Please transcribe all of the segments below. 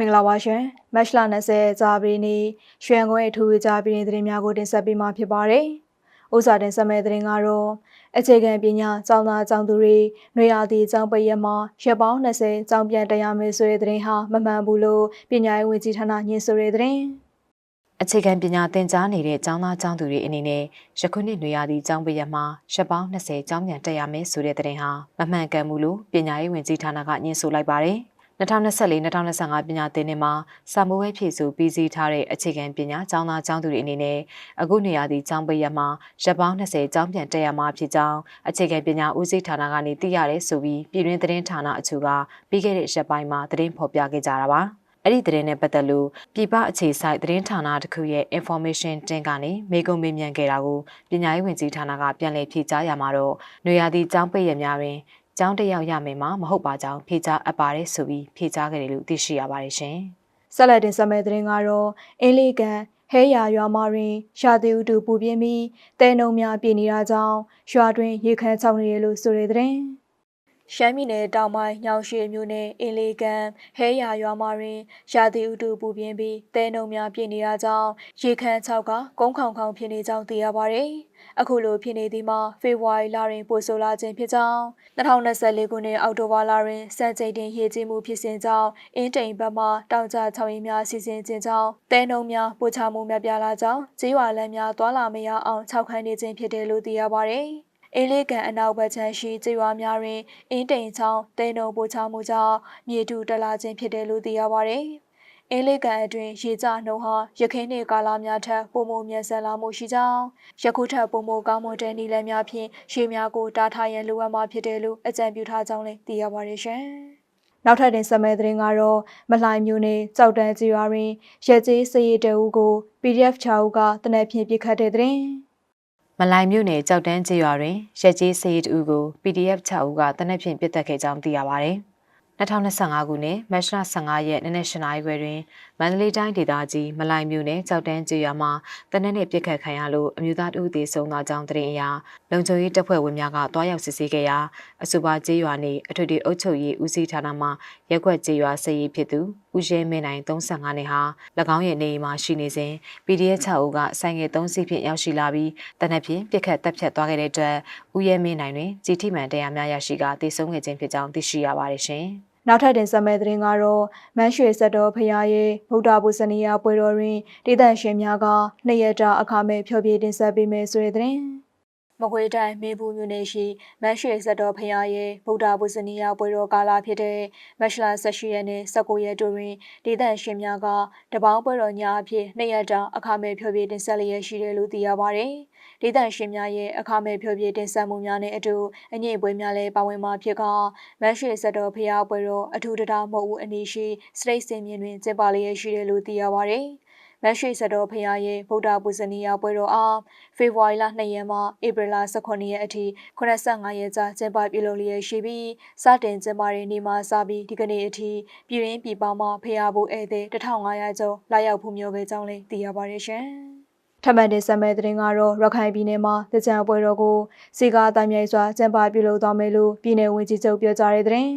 မင်္ဂလာပါရှင်မတ်လ20ဇာပရီနေ့ရွှေရန်ကုန်ရဲ့ထူးခြားပြည်သတင်းများကိုတင်ဆက်ပေးမှာဖြစ်ပါတယ်။ဥစားတင်ဆက်မဲ့သတင်းကတော့အခြေခံပညာကျောင်းသားကျောင်းသူတွေຫນွေရာသီကျောင်းပိတ်ရက်မှာရက်ပေါင်း20ကျောင်းပြန်တက်ရမယ်ဆိုတဲ့သတင်းဟာမမှန်ဘူးလို့ပညာရေးဝန်ကြီးဌာနညွှန်ဆိုတဲ့သတင်းအခြေခံပညာသင်ကြားနေတဲ့ကျောင်းသားကျောင်းသူတွေအနေနဲ့ယခုနှစ်နွေရာသီကျောင်းပိတ်ရက်မှာရက်ပေါင်း20ကျောင်းပြန်တက်ရမယ်ဆိုတဲ့သတင်းဟာမမှန်ကန်ဘူးလို့ပညာရေးဝန်ကြီးဌာနကညွှန်ဆိုလိုက်ပါတယ်။ 2024-2025ပညာသင်နှစ်မှာစာမိုးဝဲဖြည့်ဆို့ပြီးစီးထားတဲ့အခြေခံပညာကျောင်းသားကျောင်းသူတွေအနေနဲ့အခုနွေရာသီကျောင်းပိတ်ရက်မှာရက်ပေါင်း20ကျောင်းပြန်တက်ရမှာဖြစ်ကြောင်းအခြေခံပညာဦးစီးဌာနကနေသိရတယ်ဆိုပြီးပြည်တွင်းသတင်းဌာနအချို့ကပြီးခဲ့တဲ့ရက်ပိုင်းမှာသတင်းဖော်ပြခဲ့ကြတာပါ။အဲ့ဒီသတင်းနဲ့ပတ်သက်လို့ပြည်ပအခြေဆိုင်သတင်းဌာနတစ်ခုရဲ့ information တင်ကနေမေကွန်မေးမြန်းခဲ့တာကိုပညာရေးဝန်ကြီးဌာနကပြန်လည်ဖြေကြားရမှာတော့နွေရာသီကျောင်းပိတ်ရက်များတွင် ကျောင်းတက်ရောက်ရမယ်မှာမဟုတ်ပါကြောင်းဖြေကြားအပ်ပါတယ်ဆိုပြီးဖြေကြားခဲ့တယ်လို့သိရှိရပါတယ်ရှင်။ဆက်လက်တင်ဆက်မဲ့သတင်းကတော့အင်းလေးကန်ဟဲရာရွာမတွင်ရှာတီဥတူပူပြင်းပြီးတဲနှုံများပြည်နေတာကြောင့်ရွာတွင်ရေခမ်းချောင်းနေရလို့ဆိုတဲ့သတင်းရှမ်းပြည်နယ်တောင်ပိုင်းညောင်ရွှေမြို့နယ်အင်းလေးကန်ဟဲရာရွာမတွင်ရှာတီဥတူပူပြင်းပြီးတဲနှုံများပြည်နေတာကြောင့်ရေခမ်းချောက်ကကုန်းခေါင်ခေါင်ဖြစ်နေကြောင်းသိရပါတယ်။ အခုလိုဖြစ်နေသည်မှာဖေဖော်ဝါရီလတွင်ပို့ဆိုလာခြင်းဖြစ်ကြောင်း2024ခုနှစ်အောက်တိုဘာလတွင်စံချိန်တင်ရေကြီးမှုဖြစ်စဉ်ကြောင့်အင်းတိန်ဘက်မှတောင်ကျချောင်းရင်းများစီစဉ်ခြင်းကြောင့်တဲနှုံများပို့ချမှုများပြားလာကြောင်းကြေးရွာလမ်းများသွာလာမရအောင်ခြောက်ခန်းနေခြင်းဖြစ်တယ်လို့သိရပါတယ်။အေးလေးကန်အနောက်ဘက်ခြမ်းရှိကြေးရွာများတွင်အင်းတိန်ချောင်းတဲနှုံပို့ချမှုကြောင့်မြေတူတက်လာခြင်းဖြစ်တယ်လို့သိရပါတယ်။ အင်းလေးကန်အတွင်းရေကျနှုံဟာရခိုင်နေကာလာများထက်ပုံမမြန်ဆန်လာမှုရှိကြောင်းယခုထက်ပုံမကောင်းမွန်တဲ့နည်းလမ်းများဖြင့်ရှေးများကိုတားထားရန်လိုအပ်မှာဖြစ်တယ်လို့အကြံပြုထားကြောင်းလည်းသိရပါတယ်ရှင်။နောက်ထပ်တင်ဆက်မဲ့သတင်းကတော့မလှိုင်မျိုးနယ်ကြောက်တန်းကြီးရွာတွင်ရက်ကျေးစရီတဲဦးကို PDF 6ဦးကတနက်ဖြန်ပြစ်ခတ်တဲ့သတင်းမလိုင်မြို့နယ်ကြောက်တန်းကျေးရွာတွင်ရက်ကြီးစရီတူကို PDF 6ဦးကတနက်ဖြန်ပစ်တက်ခဲ့ကြောင်းသိရပါဗျ။ 2025ခုနှစ်မတ်လ15ရက်နေ့နက်၈နာရီခွဲတွင်မန္တလေးတိုင်းဒေသကြီးမလိုင်မြို့နယ်ကြောက်တန်းကျေးရွာမှာတနက်နေ့ပြစ်ခတ်ခံရလို့အမျိုးသားတဦးသေဆုံးသောကြောင်းသတင်းအရလုံခြုံရေးတပ်ဖွဲ့ဝင်များကတွားရောက်စစ်ဆေးခဲ့ရာအဆိုပါကျေးရွာနေအထွေထွေအုပ်ချုပ်ရေးဦးစီးဌာနမှရက်ွက်ကျေးရွာစစ်ရေးဖြစ်သူဦးရဲမင်းနိုင်35နှစ်ဟာ၎င်းရဲ့နေအိမ်မှာရှိနေစဉ် PDF 6ဦးကဆိုင်ငယ်3စီးဖြင့်ရောက်ရှိလာပြီးတနက်ဖြန်ပြစ်ခတ်တပ်ဖြတ်သွားခဲ့တဲ့အတွက်ဦးရဲမင်းနိုင်တွင်ကြီးထိမှန်တရားများရရှိကသေဆုံးခဲ့ခြင်းဖြစ်ကြောင်းသိရှိရပါတယ်ရှင်။ နောက်ထပ်တင်ဆက်မဲ့သတင်းကတော့မန်းရွှေဆက်တော်ဖရာရဲ့ဗုဒ္ဓဘုဇနီယပွဲတော်တွင်ဒေသရှင်များကနှစ်ရက်တာအခမဲ့ဖျော်ဖြေတင်ဆက်ပေးမယ်ဆိုတဲ့သတင်း မကွေးတိုင်းမေဘူးမြို့နယ်ရှိမန်းရွှေဆက်တော်ဖရာရဲ့ဗုဒ္ဓဘုဇနီယပွဲတော်ကာလဖြစ်တဲ့မတ်လ18ရက်နေ့19ရက်တွင်ဒေသရှင်များကတပေါင်းပွဲတော်ညအဖြစ်နှစ်ရက်တာအခမဲ့ဖျော်ဖြေတင်ဆက်လျက်ရှိတယ်လို့သိရပါတယ်။ဒေသရှင်များရဲ့အခမဲ့ဖြိုပြတင်ဆက်မှုများနဲ့အတူအငြိပွဲများလည်းပါဝင်မှာဖြစ်ကမတ်ရွှေစတော်ဖျားပွဲတော်အထူးတရားမဟုတ်ဘူးအနည်းရှိစရိတ်စင်မြင့်တွင်ကျင်းပလျက်ရှိတယ်လို့သိရပါဗျ။ မတ်ရွှေစတော်ဖရာရဲ့ဗုဒ္ဓပူဇနီယပွဲတော်အားဖေဖော်ဝါရီလ2ရက်မှဧပြီလ18ရက်အထိ85ရက်ကြာကျင်းပပြုလုပ်လျက်ရှိပြီးစတင်ကျင်းပတဲ့နေ့မှစပြီးဒီကနေ့အထိပြည်ရင်းပြည်ပမှဖရာဘူးဧည့်သည်1500ကျော်လာရောက်ဖူးမြော်ခဲ့ကြောင်းလည်းသိရပါတယ်ရှင်။ထပ်မံတင်ဆက်မဲ့သတင်းကတော့ရခိုင်ပြည်နယ်မှာတကြံပွဲတော်ကိုစီကားတိုင်းမြိုင်စွာကျင်းပပြုလုပ်သွားမယ်လို့ပြည်내ဝန်ကြီးချုပ်ပြောကြားတဲ့သတင်း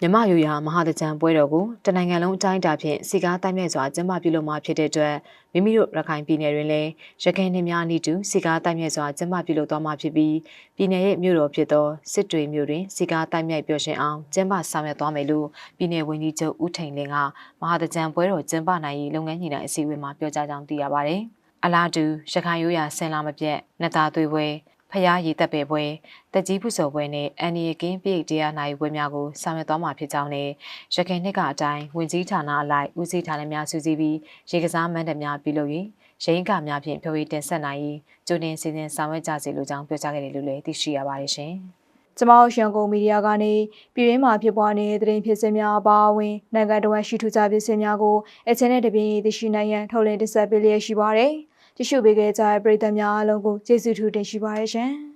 မြမယူရမဟာတကြံပွဲတော်ကိုတနိုင်ငံလုံးအတိုင်းအတာဖြင့်စီကားတိုင်းမြိုင်စွာကျင်းပပြုလုပ်မှာဖြစ်တဲ့အတွက်မိမိတို့ရခိုင်ပြည်နယ်တွင်လည်းရခိုင်နေများဤတူစီကားတိုင်းမြိုင်စွာကျင်းပပြုလုပ်သွားမှာဖြစ်ပြီးပြည်နယ်ရဲ့မြို့တော်ဖြစ်သောစစ်တွေမြို့တွင်စီကားတိုင်းမြိုင်ပျော်ရွှင်အောင်ကျင်းပဆောင်ရွက်သွားမယ်လို့ပြည်내ဝန်ကြီးချုပ်ဦးထိန်လင်းကမဟာတကြံပွဲတော်ကျင်းပနိုင်ရေးလုပ်ငန်းညှိနှိုင်းအစည်းအဝေးမှာပြောကြားကြောင်းသိရပါတယ်။အလားတူရခိုင်ရိုးရာဆင်လာမပြတ်နှစ်သားသွေးပွဲ ဖျားရည်တက်ပေပွဲတက်ကြီးဖုဆိုပွဲနဲ့အန်နီကင်းပြည့်တရားနိုင်ပွဲများကိုဆောင်ရွက်သွားမှာဖြစ်ကြောင်းနဲ့ရခိုင်နှစ်ကအတိုင်းဝင်ကြီးဌာနအလိုက်ဦးစီးဌာနများစုစည်းပြီးရေကစားမန်းတများပြုလုပ်၍ရင်းကများဖြင့်ဖြိုးရည်တင်ဆက်နိုင်ရေးကြိုတင်စီစဉ်ဆောင်ရွက်ကြစီလိုကြောင်းပြောကြားခဲ့တယ်လို့လည်းသိရှိရပါတယ်ရှင်။ကျမတို့ရန်ကုန်မီဒီယာကနေပြည်ရင်းမှာဖြစ်ပွားနေတဲ့သတင်းဖြစ်စဉ်များအပါအဝင်နိုင်ငံတော်ရှိထူးခြားဖြစ်စဉ်များကိုအချင်းနဲ့တပြင်းသိရှိနိုင်ရန်ထုတ်လင်းတင်ဆက်ပေးလျက်ရှိပါတယ်။ ကြည့်ရှုပေးခဲ့ကြတဲ့ပရိသတ်များအားလုံးကိုကျေးဇူးထူးတင်ရှိပါရရှင်။